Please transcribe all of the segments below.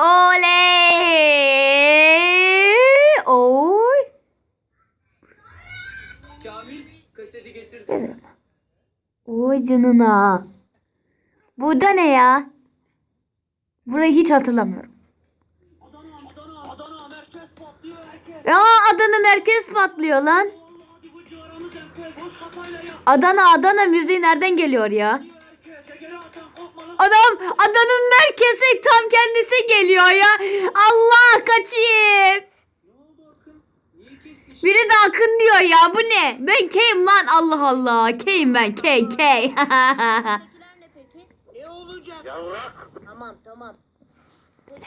Oley! Oy! Kamil kaseti getirdi. Oy canına. Bu da ne ya? Burayı hiç hatırlamıyorum. Adana, Adana, Adana merkez patlıyor herkes. Ya Adana merkez patlıyor lan. Adana Adana müziği nereden geliyor ya? Diyor herkes. Şekeri atan kopmalı. Adam Adana'nın merkezi tam kendisi geliyor ya. Allah kaçayım. Ne oldu Akın? Niye kestin? Biri de Akın diyor ya bu ne? Ben K'yim lan Allah Allah. K'yim ben K K. ne peki? Ne olacak? Tamam tamam. Peki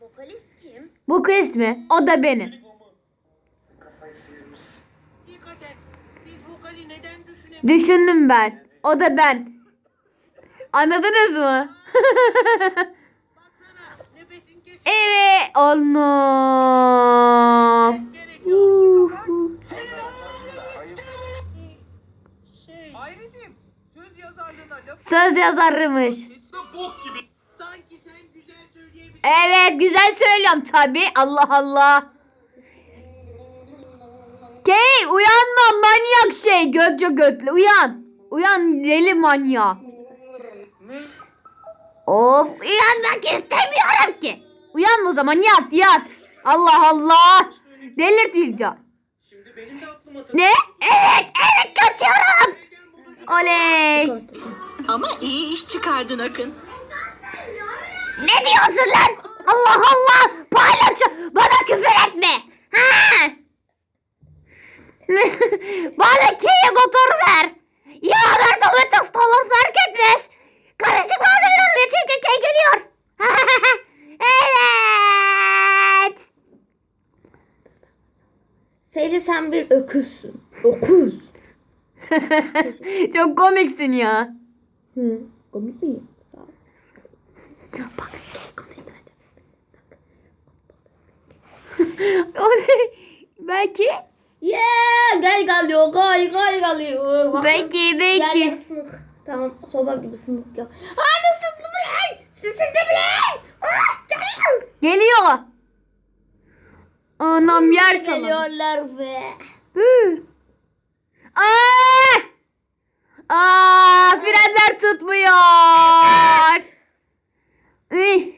vokalist kim? bu kız mı? O da benim. Dikkat et. Biz vokali neden düşünemiyoruz? Düşündüm ben. O da ben. Anladınız mı? Baksana nefesin kes evet. Allah. söz yazarıymış. Evet güzel söylüyorum tabi. Allah Allah. Key uyanma manyak şey götçe götlü uyan. Uyan deli manyak. Ne? Of uyanmak istemiyorum ki. Uyan o zaman yat yat. Allah Allah. Delirteceğim. Şimdi benim de aklım atıldı. Ne? Evet evet kaçıyorum. Oley. Ama iyi iş çıkardın Akın. Ne diyorsun lan? Allah Allah. Paylaş. Bana küfür etme. Ha? Bana keye motor ver. Ya ver domates olur fark etmez. Karışık kaldırıyorum. Çünkü key geliyor. evet. Seyli sen bir öküzsün. Öküz. Çok komiksin ya. Hı. Komik miyim? Sağ ol. Bak konuştu Oley. Belki. Yeah, gel geliyor, gel gel geliyor. Belki belki. gel sınıf. Tamam soba gibi sınıf yok. Hani sınıf lan? Sizin de bilen. Geliyor. Anam yer sana. Geliyorlar ve. Hı. Aa! Aa, frenler tutmuyor. Üy.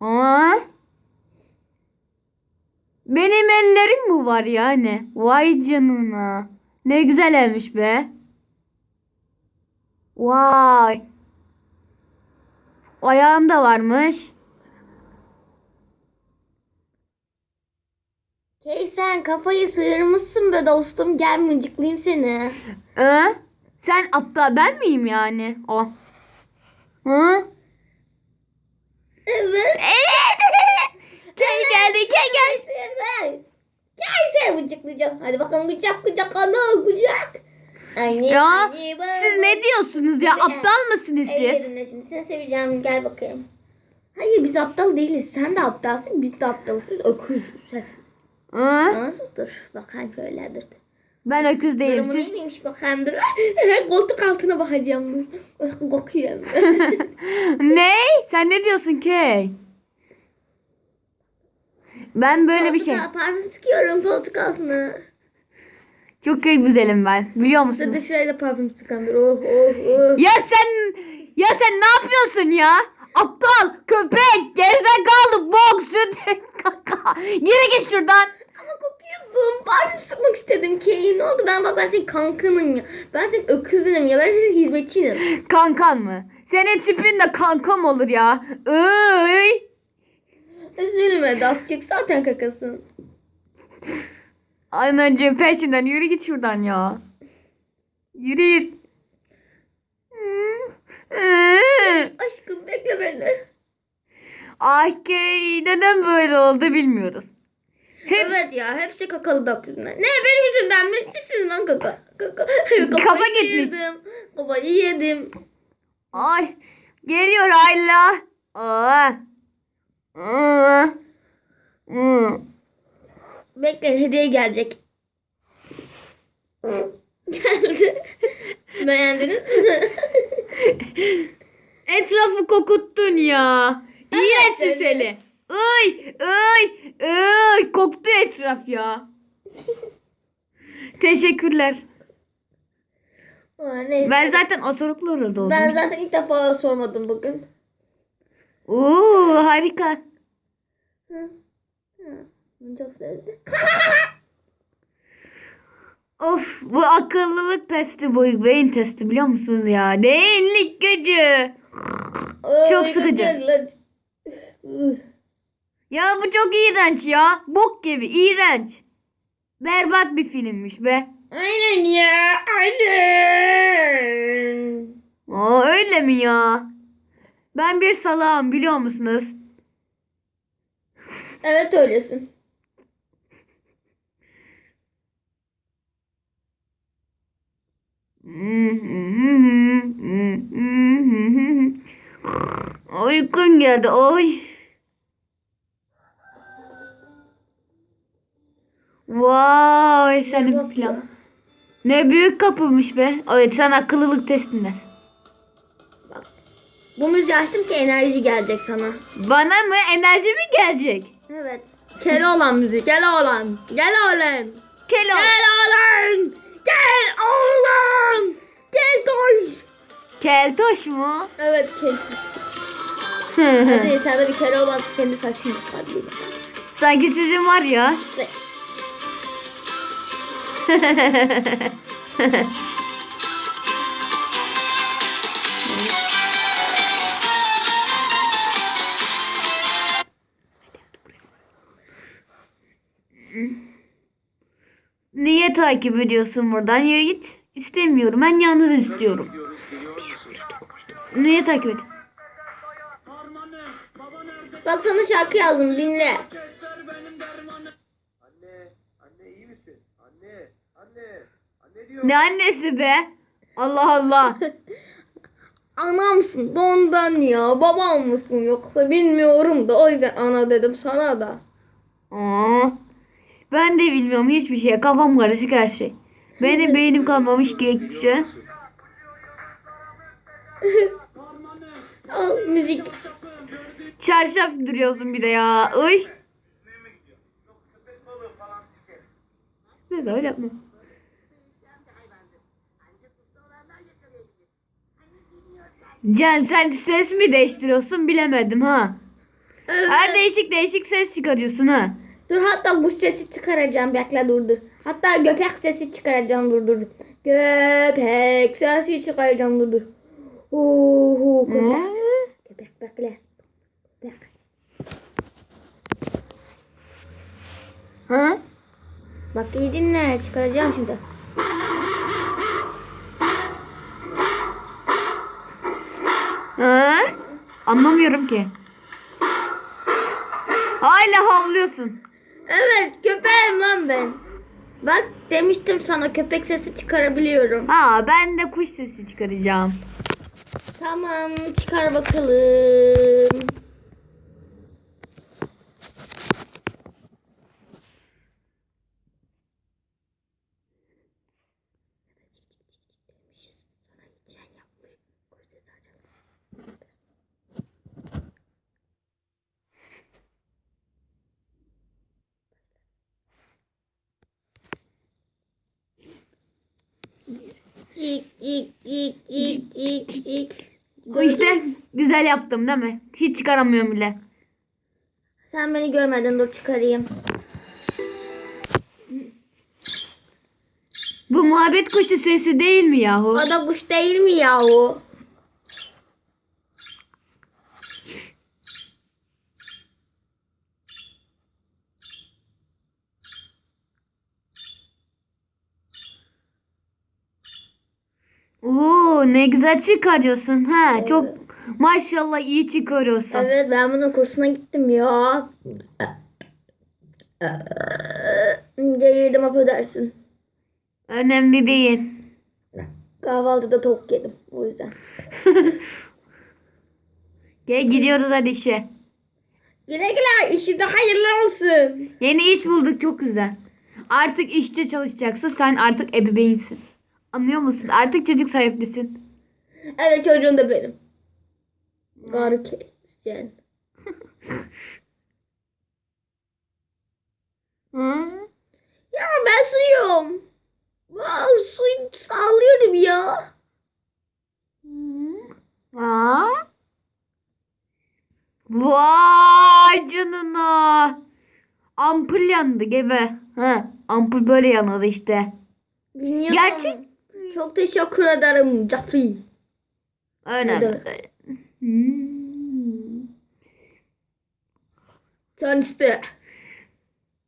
Aa. Benim ellerim mi var yani? Vay canına. Ne güzel elmiş be. Vay. Ayağım da varmış. Key sen kafayı sıyırmışsın be dostum. Gel mıncıklayayım seni. Ee? Sen aptal ben miyim yani? O. Hı? Evet. Evet. Key geldi, geldi. Evet. Gel seni mıncıklayacağım. Hadi bakalım kucak kucak ana kucak. Anne, Ya anne, baba. siz ne diyorsunuz ya? Aptal mısınız siz? Ellerinde şimdi seni seveceğim gel bakayım. Hayır biz aptal değiliz. Sen de aptalsın biz de aptalız. Biz öküzüz. Hı? Nasıldır? Bakayım şöyledir. Ben öküz değilim. Durumu Siz... neymiş bakayım dur. Koltuk altına bakacağım dur. Kokuyorum. ne? Sen ne diyorsun Kay? Ben böyle bir şey. Koltuk- Parfüm sıkıyorum koltuk altına. Çok güzelim ben. Biliyor Dur dur musun? şuraya da parfüm sıkan dur. Oh oh oh. Ya sen ya sen ne yapıyorsun ya? Aptal, köpek, gerizekalı, bok, süt, kaka. Yürü git şuradan. Ama kokuyordum. Parfüm sıkmak istedim ki. Ne oldu? Ben bak ben senin kankanım ya. Ben senin öküzünüm ya. Ben senin hizmetçinim. Kankan mı? Senin tipin de kankam olur ya. Iy. Üzülme Datçık zaten kakasın. Anacığım peşinden yürü git şuradan ya. Yürü git. Aşkım bekle beni. Ay neden böyle oldu bilmiyoruz. Hep Evet ya hepsi kakalı dak yüzünden. Ne benim yüzümden mi? Sizin lan kaka. Kaka. Kafa gitmiş. yedim. Kafayı yedim. ay geliyor Ayla. Aa. Aa. Aa. Bekle hediye gelecek. Geldi. Beğendiniz mi? Etrafı kokuttun ya. İğrençsin Evet, seni. Ay ay ay koktu etraf ya. Teşekkürler. Aa, neyse. Ben zaten oturuklu orada oldum. Ben zaten ilk defa sormadım bugün. Oo harika. Hı. Hı. Ben çok sevdim. Of bu akıllılık testi bu beyin testi biliyor musunuz ya? Değinlik gücü. Çok sıkıcı. Ya bu çok iğrenç ya. Bok gibi iğrenç. Berbat bir filmmiş be. Aynen ya. Aynen. Aa öyle mi ya? Ben bir salağım biliyor musunuz? Evet öylesin. Uykum geldi oy. Vay senin Bak plan. Ne büyük kapıymış be. Evet sen akıllılık testinde. Bu müziği açtım ki enerji gelecek sana. Bana mı enerji mi gelecek? Evet. Keloğlan müziği. Keloğlan. Keloğlan. Kelo. Keloğlan. Keloğlan. Keltoş. Keltoş mu? Evet keltoş. Hadi sen de bir Keloğlan senin saçın yok. Hadi. Sanki sizin var ya. Ve- Niye takip ediyorsun buradan? Yürü git. İstemiyorum. Ben yalnız istiyorum. Niye takip et? Bak sana şarkı yazdım dinle. Kesler benim dermanım. Anne, anne iyi misin? Anne, anne, anne diyor. Ne annesi be? Allah Allah. Anamsın da ondan ya. Babam mısın yoksa bilmiyorum da o yüzden ana dedim sana da. Aa, ben de bilmiyorum hiçbir şey. Kafam karışık her şey. Benim beynim kalmamış hiçbir şey. Al müzik. Çarşaf duruyorsun bir de ya. Uy. Ne öyle yapma. Can sen ses mi değiştiriyorsun bilemedim ha. Evet. Her değişik değişik ses çıkarıyorsun ha. Dur hatta bu sesi çıkaracağım. Bekle dur dur. Hatta köpek sesi çıkaracağım dur dur. Köpek sesi çıkaracağım dur dur. Hu hu köpek. Köpek bekle. Köpek. Ha? Bak iyi dinle çıkaracağım şimdi. Ha? Anlamıyorum ki. Hala havlıyorsun. Evet köpeğim lan ben. Bak demiştim sana köpek sesi çıkarabiliyorum. Ha ben de kuş sesi çıkaracağım. Tamam çıkar bakalım. Cik cik cik cik cik cik. Bu işte güzel yaptım değil mi? Hiç çıkaramıyorum bile. Sen beni görmeden dur çıkarayım. Bu muhabbet kuşu sesi değil mi yahu? O da kuş değil mi yahu? Oo ne güzel çıkarıyorsun ha. Çok maşallah iyi çıkarıyorsun. Evet ben bunun kursuna gittim ya. Yedim affedersin. Önemli değil. Kahvaltıda tavuk yedim o yüzden. Gel gidiyoruz hadi işe. Güle güle işi de hayırlı olsun. Yeni iş bulduk çok güzel. Artık işçi çalışacaksın. Sen artık ebeveynsin. Anlıyor musun? Artık çocuk sahiplisin. Evet çocuğun da benim. Keseceksin. Hı? Ya ben suyum. Aa, suyu sağlıyorum ya. Aa. Vay canına. Ampul yandı gibi. Ha, ampul böyle yanır işte. Bilmiyorum. Gerçek Çok teşekkür ederim. Öyle. demek? Hmm. Sen iste.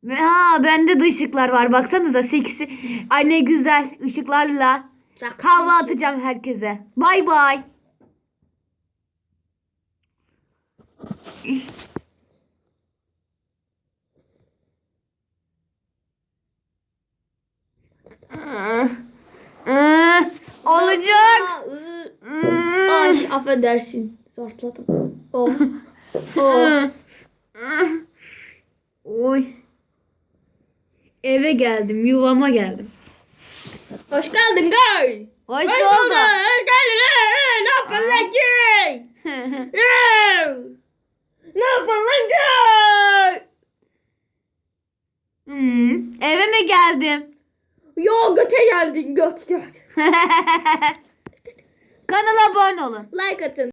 Ve ha bende de ışıklar var. Baksanıza seksi. Ay ne güzel ışıklarla. Kahve atacağım herkese. Bay bay. Ah, ah, Olacak. Hmm. Ay affedersin. Zartladım. Oh. Oh. Oy. Eve geldim, yuvama geldim. Hoş geldin gay. Hoş Hoş bulduk. bulduk. Hoş geldin. Ne yapıyorsun lan gay? Ne yapıyorsun lan gay? Hmm, eve mi geldim? Yo göte geldin göt göt. Kanala abone olun. Like atın.